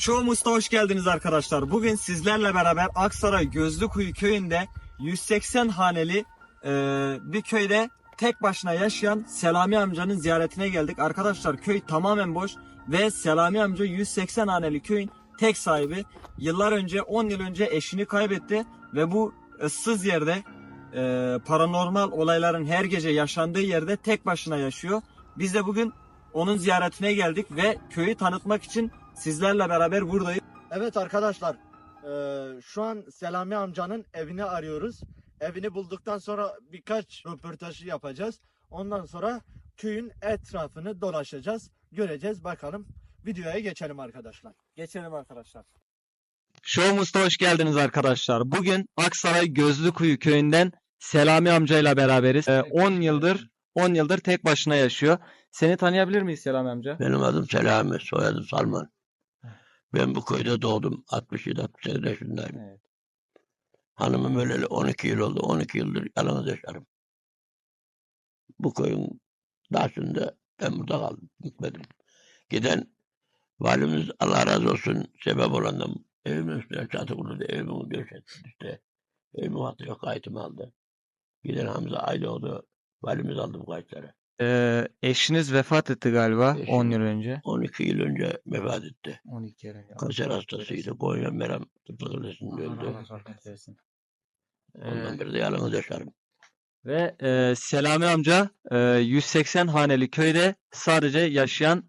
Showmuz'da hoş geldiniz arkadaşlar. Bugün sizlerle beraber Aksaray Gözlükuyu köyünde 180 haneli e, bir köyde tek başına yaşayan Selami amcanın ziyaretine geldik. Arkadaşlar köy tamamen boş ve Selami amca 180 haneli köyün tek sahibi. Yıllar önce 10 yıl önce eşini kaybetti ve bu ıssız yerde e, paranormal olayların her gece yaşandığı yerde tek başına yaşıyor. Biz de bugün onun ziyaretine geldik ve köyü tanıtmak için sizlerle beraber buradayız. Evet arkadaşlar, eee, şu an Selami amcanın evini arıyoruz. Evini bulduktan sonra birkaç röportajı yapacağız. Ondan sonra köyün etrafını dolaşacağız. Göreceğiz bakalım. Videoya geçelim arkadaşlar. Geçelim arkadaşlar. Showmuz'da hoş geldiniz arkadaşlar. Bugün Aksaray Gözlükuyu köyünden Selami amcayla beraberiz. Ee, 10 yıldır 10 yıldır tek başına yaşıyor. Seni tanıyabilir miyiz Selami amca? Benim adım Selami, soyadım Salman. Ben bu köyde doğdum. 67-68 yaşındayım. Evet. Hanımım öleli 12 yıl oldu. 12 yıldır yalnız yaşarım. Bu köyün başında ben burada kaldım. Gitmedim. Giden valimiz Allah razı olsun sebep olandan evimin üstüne çatı kurdu. Evimi gösterdi işte. Evimin hattı yok kayıtımı aldı. Giden Hamza Aylı oldu. Valimiz aldı bu kayıtları. Ee, eşiniz vefat etti galiba Eşim. 10 yıl önce. 12 yıl önce vefat etti. 12 yıl önce. Kanser hastasıydı. Konya Meram Tıp Fakültesi'nde öldü. Ondan beri de yalnız yaşarım. Ve e, Selami amca e, 180 haneli köyde sadece yaşayan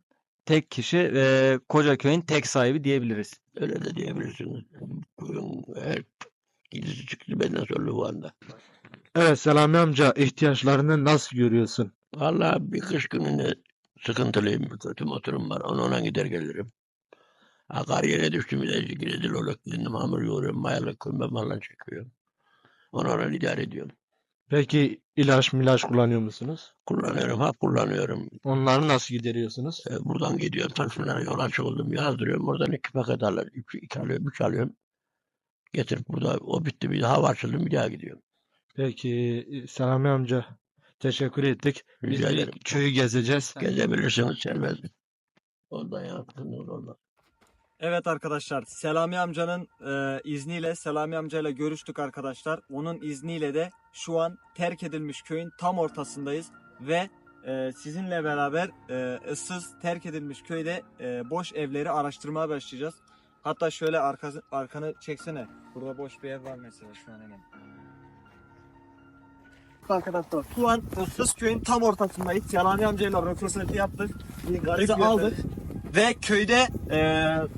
tek kişi ve koca köyün tek sahibi diyebiliriz. Öyle de diyebilirsiniz. Köyün her gidisi çıktı benden sonra bu anda. Evet Selami amca ihtiyaçlarını nasıl görüyorsun? Vallahi bir kış gününde sıkıntılıyım. Kötü motorum var. Ona ona gider gelirim. Ha, kar yere düştüm. Bir de giredil olarak dindim. Hamur yoğuruyorum. Mayalı kömbe falan çekiyorum. Ona ona idare ediyorum. Peki ilaç milaç kullanıyor musunuz? Kullanıyorum. Hap kullanıyorum. Onları nasıl gideriyorsunuz? E, buradan gidiyorum. Taşımlara yol açık oldum. Yazdırıyorum. Oradan iki paket alır. İki, iki alıyorum. Üç alıyorum. Getirip burada o bitti. Bir daha açıldım. Bir daha gidiyorum. Peki e, Selami amca teşekkür ettik. Biz Rica ederim. köyü gezeceğiz. Gezebilirsiniz serbest. Ondan yaptığınız olmaz. Evet arkadaşlar Selami amcanın e, izniyle Selami amcayla görüştük arkadaşlar. Onun izniyle de şu an terk edilmiş köyün tam ortasındayız ve e, sizinle beraber e, ıssız terk edilmiş köyde e, boş evleri araştırmaya başlayacağız. Hatta şöyle arkası, arkanı çeksene. Burada boş bir ev var mesela şu an hemen. Arkadaşlar şu an köyün tam ortasındayız. Selami amcayla röportajı yaptık. Bir garizi aldık. Ve köyde e,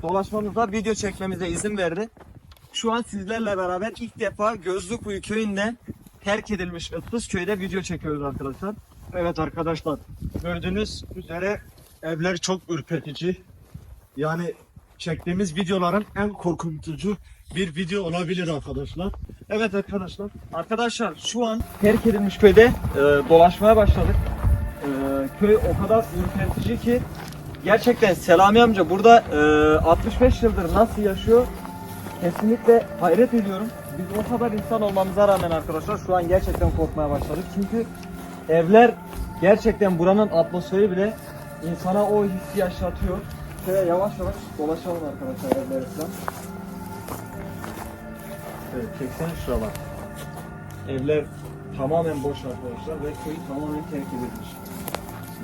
dolaşmamıza, video çekmemize izin verdi. Şu an sizlerle beraber ilk defa Gözlükuyu köyünde terk edilmiş ıssız köyde video çekiyoruz arkadaşlar. Evet arkadaşlar, gördüğünüz üzere evler çok ürpetici. Yani çektiğimiz videoların en korkutucu bir video olabilir arkadaşlar. Evet arkadaşlar. Arkadaşlar şu an terk edilmiş köyde e, dolaşmaya başladık. E, köy o kadar ürpertici ki gerçekten Selami amca burada e, 65 yıldır nasıl yaşıyor kesinlikle hayret ediyorum. Biz o kadar insan olmamıza rağmen arkadaşlar şu an gerçekten korkmaya başladık. Çünkü evler gerçekten buranın atmosferi bile insana o hissi yaşatıyor. Şöyle yavaş yavaş dolaşalım arkadaşlar evleri falan. Evet, çeksene şuralar. Evler tamamen boş arkadaşlar ve köy tamamen terk edilmiş.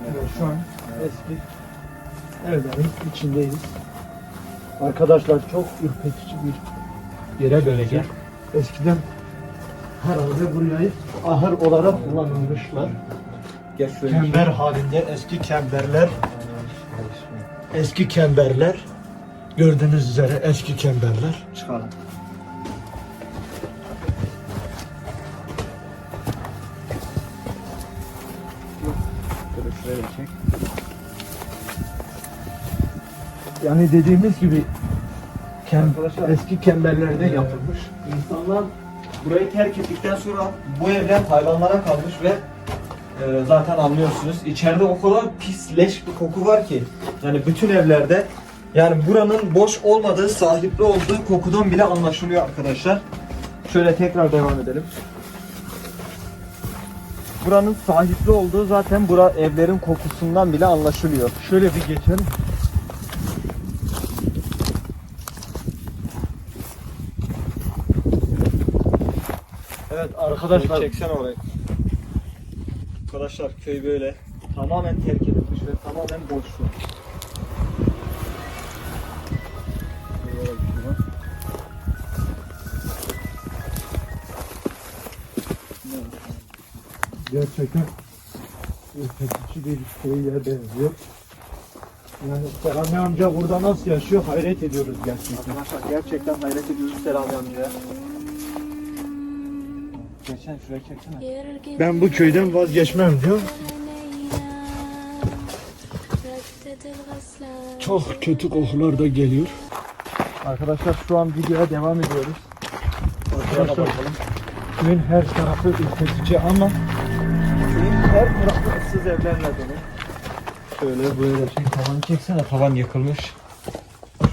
Evet, şu an eski evlerin içindeyiz. Arkadaşlar çok ürpetici bir yere dönecek. Eskiden herhalde burayı ahır olarak kullanılmışlar. Gel şöyle. Kember halinde eski kemberler, eski kemberler. Gördüğünüz üzere eski kemberler. çıkalım. Yani dediğimiz gibi kem, Arkadaşlar- eski kemberlerde yapılmış. İnsanlar burayı terk ettikten sonra bu evler hayvanlara kalmış ve ee, zaten anlıyorsunuz. İçeride o kadar pis leş bir koku var ki. Yani bütün evlerde yani buranın boş olmadığı, sahipli olduğu kokudan bile anlaşılıyor arkadaşlar. Şöyle tekrar devam edelim. Buranın sahipli olduğu zaten bura evlerin kokusundan bile anlaşılıyor. Şöyle bir geçelim. Evet arkadaşlar. Çeksen orayı. Arkadaşlar köy böyle. Tamamen terk edilmiş ve tamamen boş şu an. Gerçekten ürketici bir köye benziyor. Yani Selami amca burada nasıl yaşıyor hayret ediyoruz gerçekten. Arkadaşlar gerçekten hayret ediyoruz Selami amcaya. Geçen şuraya çeksene. Ben bu köyden vazgeçmem diyor. Çok kötü kokular da geliyor. Arkadaşlar şu an videoya devam ediyoruz. Arkadaşlar köyün her tarafı ürketici ama Köyün her tarafı ıssız evlerle dolu. Şöyle böyle şey tavanı çeksene tavan yıkılmış.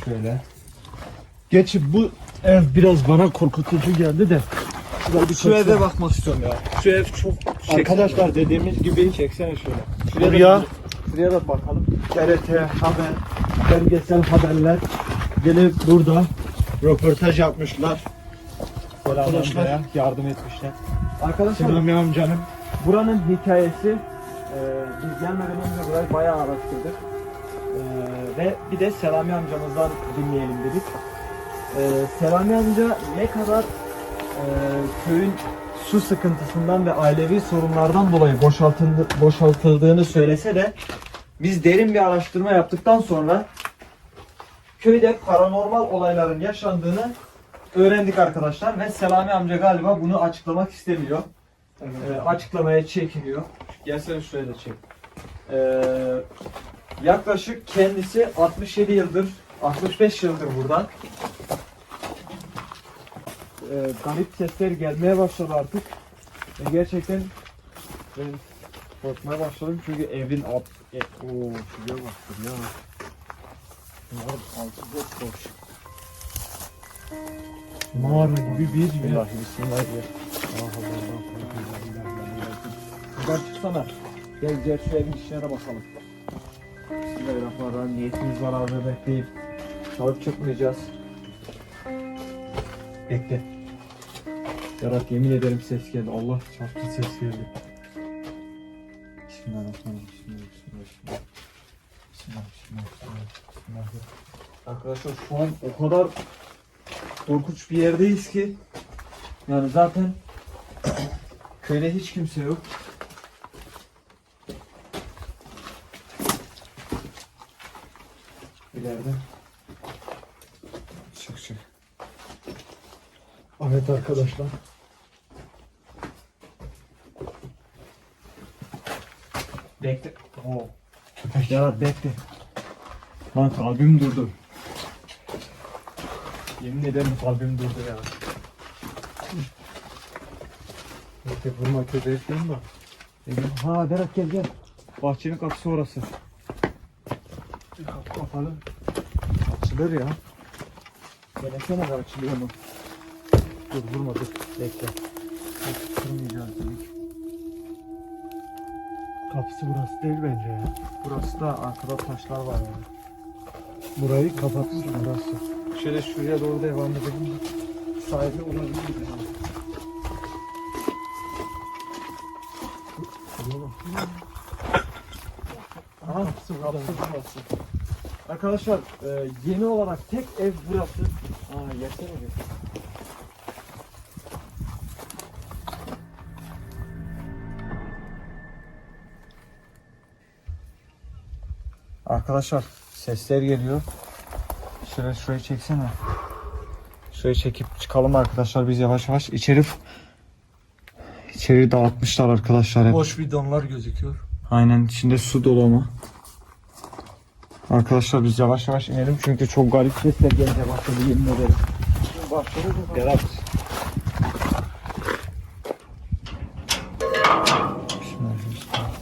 Şöyle. geç bu ev biraz bana korkutucu geldi de. Şurayı bir Şu eve çeksene. bakmak istiyorum ya. Şu ev çok Arkadaşlar dediğimiz gibi çeksene şöyle. buraya Şuraya da bakalım. TRT haber, belgesel haberler gelip burada röportaj yapmışlar. Arkadaşlar. amcaya yardım etmişler. Arkadaşlar Selami amcanın buranın hikayesi e, biz gelmeden önce burayı bayağı araştırdık. E, ve bir de Selami amcamızdan dinleyelim dedik. E, Selami amca ne kadar köyün su sıkıntısından ve ailevi sorunlardan dolayı boşaltıldı, boşaltıldığını söylese de biz derin bir araştırma yaptıktan sonra köyde paranormal olayların yaşandığını öğrendik arkadaşlar ve Selami amca galiba bunu açıklamak istemiyor. Ee, açıklamaya çekiniyor. Gelsene şuraya da çek. Ee, yaklaşık kendisi 67 yıldır, 65 yıldır burada. Ee, garip sesler gelmeye başladı artık. Ve gerçekten ben korkmaya başladım çünkü evin alt... E, oo, şuraya bak ya. Bunların altı çok boş. mağara gibi bir yer. Bismillah, bismillah diye. Buradan çıksana. Gel gel şu evin içine bakalım. Bismillahirrahmanirrahim. Niyetimiz var abi bekleyip. Çalıp çıkmayacağız. Bekle. Berat yemin ederim ses geldi. Allah çarptı ses geldi. Bismillahirrahmanirrahim. Bismillah, bismillah, bismillah. Bismillah, bismillah, bismillah, bismillah. Arkadaşlar şu an o kadar korkunç bir yerdeyiz ki yani zaten köyde hiç kimse yok. İleride. Çık çık. Evet arkadaşlar. Bekle. Oo. Berat bekle. Lan kalbim durdu. Yemin ederim kalbim durdu ya. Bekle vurma köpeği değil mi? Ha Berat gel gel. Bahçenin kapısı orası. Kapı kapalı. Açılır ya. Denesene de açılıyor mu? Dur vurma dur. Bekle. Kırmayacağız. Kapısı burası değil bence ya. Burası da arkada taşlar var yani. Burayı kapatsın burası. Şöyle şuraya doğru devam edelim. Sahibi olabilir. Yani. Aha, kapısı burası. Arkadaşlar e, yeni olarak tek ev burası. Aa yersene Arkadaşlar sesler geliyor. Şöyle şurayı çeksene. Şurayı çekip çıkalım arkadaşlar biz yavaş yavaş içeri içeri dağıtmışlar arkadaşlar hep. Boş bidonlar gözüküyor. Aynen içinde su dolu ama. Arkadaşlar biz yavaş yavaş inelim çünkü çok garip sesler gelince başladı yemin ederim. Berat. Bismillahirrahmanirrahim.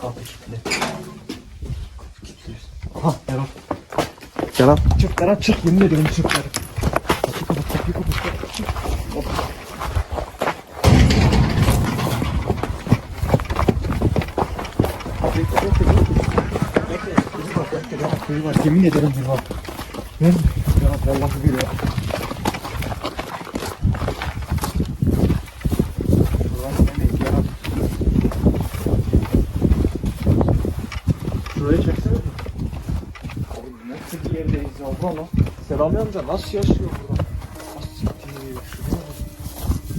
Kapı kilitli. Aha Berat. Berat çık Berat çık yemin ederim çık Berat. Kapıyı kapat kapıyı kapat. Çık. Hop. Kapıyı kapat, kapıyı kapat. Bekle, bizi bak. Kuyu var. Yemin ederim bir var. Ver. Ya vallahi bir ya. Ulan yemeyiz ya. Şurayı çeksene mi? Oğlum nasıl bir valla. Selami amca nasıl yaşıyor burada? Nasıl siktir şuraya bak.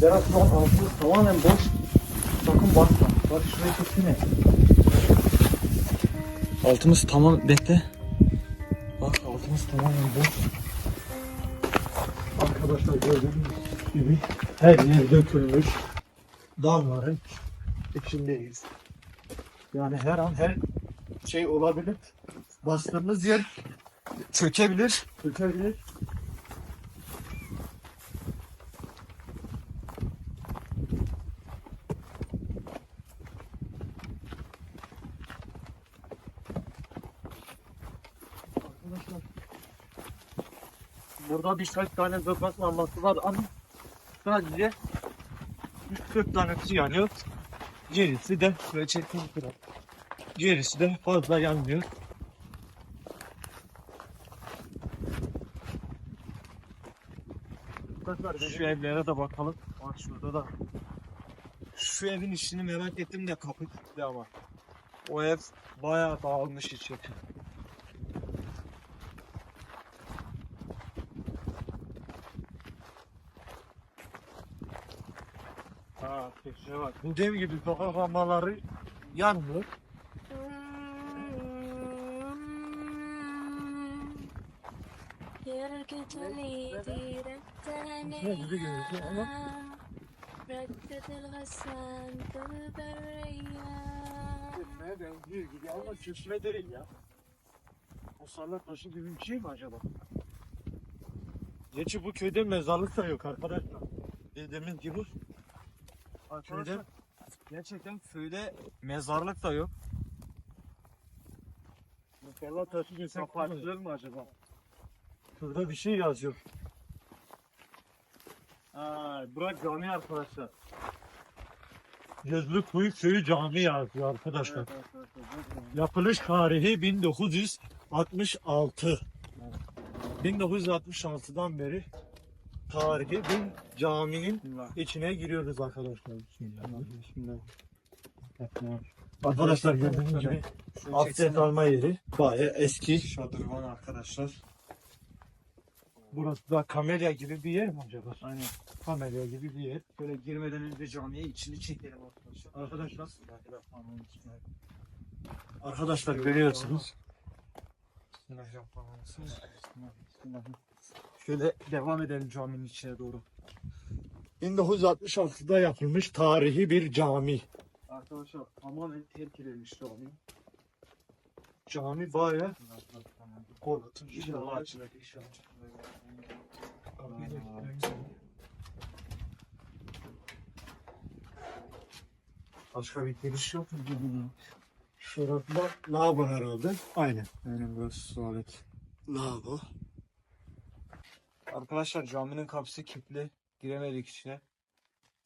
Berat şu an altımız tamamen boş. Sakın bakma. Bak şurayı çeksene. Altımız tamam bekle. Bak altımız tamamen boş. Arkadaşlar gördüğünüz gibi her yer dökülmüş. Dağların içindeyiz. Yani her an her şey olabilir. Bastığımız yer çökebilir. Çökebilir. Arkadaşlar burada birkaç tane böbrek lambası var ama sadece 3-4 tanesi yanıyor. Gerisi de böyle çekim. Gerisi de fazla yanmıyor. Şu evlere de bakalım. Bak şurada da. Şu evin işini merak ettim de kapı kilitli ama. O ev bayağı dağılmış içi. Ha, şuraya bak. Bu dev gibi sokak lambaları yanmıyor. ردت الغسان قلب الريان Kesmeye benziyor gibi ama kesme değil ya. O sallat taşı gibi bir şey mi acaba? Gerçi bu köyde mezarlık da yok arkadaşlar. Dediğimiz gibi. Köyde Gerçekten köyde mezarlık da yok. musallat taşı gibi kapatılır mı acaba? Şurada bir şey yazıyor. Ha, Burak cami arkadaşlar. Gözlük Kuyu Köyü Cami yazıyor arkadaşlar. Yapılış tarihi 1966. 1966'dan beri tarihi bir caminin içine giriyoruz arkadaşlar. Bismillah. Arkadaşlar gördüğünüz gibi abdest alma yeri baya eski. Şadırvan arkadaşlar. Burası da kamelya gibi bir yer mi acaba? Aynen. Kamelya gibi bir yer. Böyle girmeden önce camiye içini çekelim arkadaşlar. Arkadaşlar. Arkadaşlar görüyorsunuz. Şöyle devam edelim caminin içine doğru. 1966'da yapılmış tarihi bir cami. Arkadaşlar tamamen terk edilmiş cami. Cami baya korkutucu. İnşallah açılır inşallah. Başka bir giriş yok mu? Şurada lavabo herhalde. Aynen. Aynen burası tuvalet. Lavabo. Arkadaşlar caminin kapısı kilitli. Giremedik içine.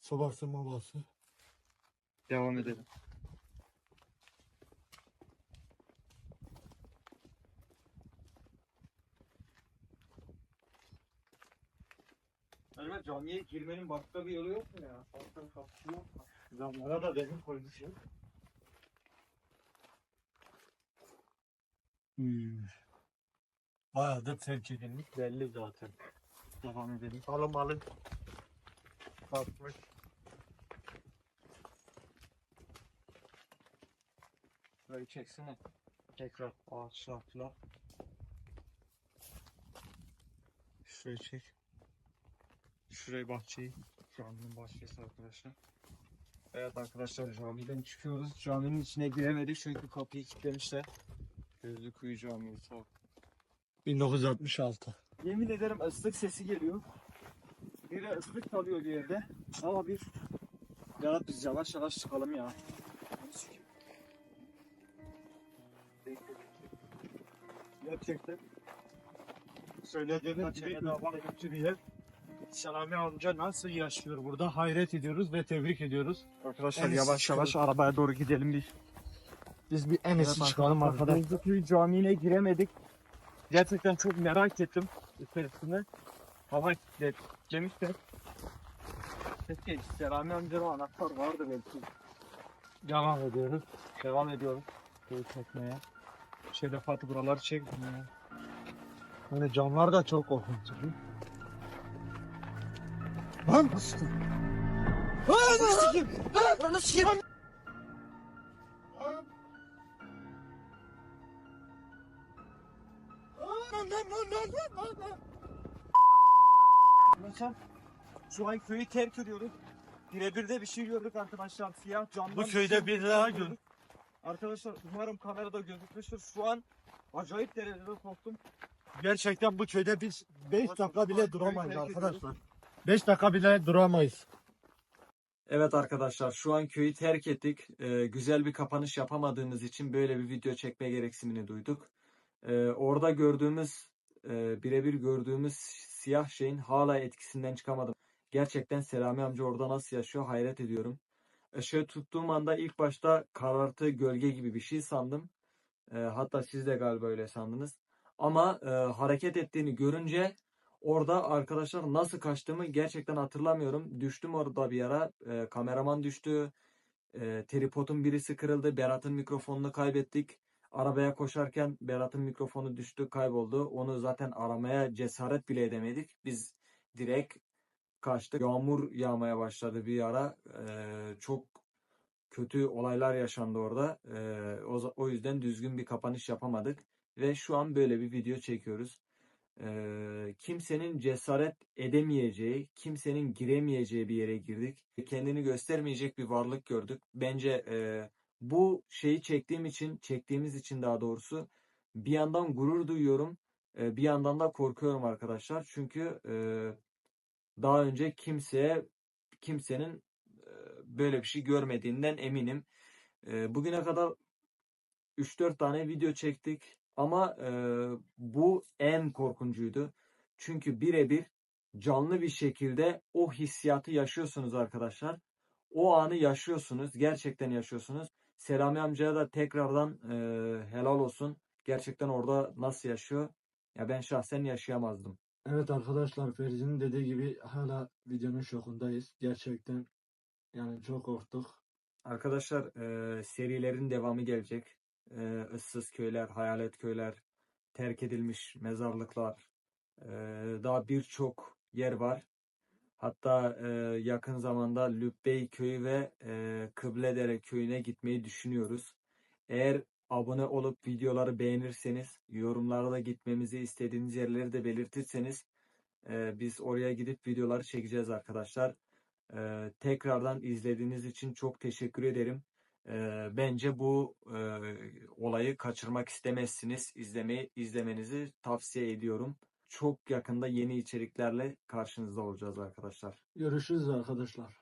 Sobası mobası. Devam edelim. Acaba camiye girmenin başka bir yolu yok mu ya? Bir kapısı yok mu? Zamlara da demir koymuşlar. Hmm. Bayağıdır terk edilmiş belli zaten. Devam edelim. Alım alım. Kalkmış. Şurayı çeksene. Tekrar ağaçlarla. Şurayı çek. Şurayı bahçeyi. Caminin bahçesi arkadaşlar. Evet arkadaşlar camiden çıkıyoruz. Caminin içine giremedik çünkü kapıyı kilitlemişler. Gözlü Kuyu Camii ol. 1966. Yemin ederim ıslık sesi geliyor. Biri ıslık çalıyor bir yerde. Ama bir Berat biz yavaş yavaş çıkalım ya. Gerçekten. Söylediğiniz gibi kötü bir yer. Selami amca nasıl yaşıyor burada hayret ediyoruz ve tebrik ediyoruz. Arkadaşlar En yavaş yavaş arabaya doğru gidelim bir. Biz bir en iyisi çıkalım arkadaşlar. Gözlüköy Camii'ne giremedik. Gerçekten çok merak ettim içerisinde. Hava kilitlemişler. Keşke Selami amcanın anahtar vardı belki. Devam ediyoruz. Devam ediyoruz. Köyü çekmeye. Şöyle Fatih buraları çektim ya. Hani camlar da çok korkunç. Lan! Arkadaşlar şu an köyü terk ediyoruz. Birebir de bir şey gördük arkadaşlar. Siyah camdan Bu bir köyde şey bir daha gördük. Arkadaşlar umarım kamerada gözükmüştür. Şu an acayip derecede korktum. Gerçekten bu köyde biz 5 Bakın, dakika bile duramayız arkadaşlar. 5 dakika bile duramayız. Evet arkadaşlar şu an köyü terk ettik. Ee, güzel bir kapanış yapamadığımız için böyle bir video çekme gereksinimini duyduk. Ee, orada gördüğümüz, e, birebir gördüğümüz siyah şeyin hala etkisinden çıkamadım. Gerçekten Selami amca orada nasıl yaşıyor hayret ediyorum. Işığı tuttuğum anda ilk başta karartı gölge gibi bir şey sandım. Ee, hatta siz de galiba öyle sandınız. Ama e, hareket ettiğini görünce Orada arkadaşlar nasıl kaçtığımı gerçekten hatırlamıyorum. Düştüm orada bir ara. E, kameraman düştü. E, tripodun birisi kırıldı. Berat'ın mikrofonunu kaybettik. Arabaya koşarken Berat'ın mikrofonu düştü, kayboldu. Onu zaten aramaya cesaret bile edemedik. Biz direkt kaçtık. Yağmur yağmaya başladı bir ara. E, çok kötü olaylar yaşandı orada. E, o, o yüzden düzgün bir kapanış yapamadık. Ve şu an böyle bir video çekiyoruz. Kimsenin cesaret edemeyeceği, kimsenin giremeyeceği bir yere girdik. Kendini göstermeyecek bir varlık gördük. Bence bu şeyi çektiğim için, çektiğimiz için daha doğrusu bir yandan gurur duyuyorum, bir yandan da korkuyorum arkadaşlar. Çünkü daha önce kimseye, kimsenin böyle bir şey görmediğinden eminim. Bugüne kadar 3-4 tane video çektik. Ama e, bu en korkuncuydu. Çünkü birebir canlı bir şekilde o hissiyatı yaşıyorsunuz arkadaşlar. O anı yaşıyorsunuz. Gerçekten yaşıyorsunuz. Selami amcaya da tekrardan e, helal olsun. Gerçekten orada nasıl yaşıyor? Ya ben şahsen yaşayamazdım. Evet arkadaşlar Ferzi'nin dediği gibi hala videonun şokundayız. Gerçekten yani çok korktuk. Arkadaşlar e, serilerin devamı gelecek. E, ıssız köyler, hayalet köyler, terk edilmiş mezarlıklar, e, daha birçok yer var. Hatta e, yakın zamanda Lübbey köyü ve e, Kıbledere köyüne gitmeyi düşünüyoruz. Eğer abone olup videoları beğenirseniz, yorumlarda gitmemizi istediğiniz yerleri de belirtirseniz e, biz oraya gidip videoları çekeceğiz arkadaşlar. Ee, tekrardan izlediğiniz için çok teşekkür ederim. Ee, bence bu e, olayı kaçırmak istemezsiniz. İzlemeyi izlemenizi tavsiye ediyorum. Çok yakında yeni içeriklerle karşınızda olacağız arkadaşlar. Görüşürüz arkadaşlar.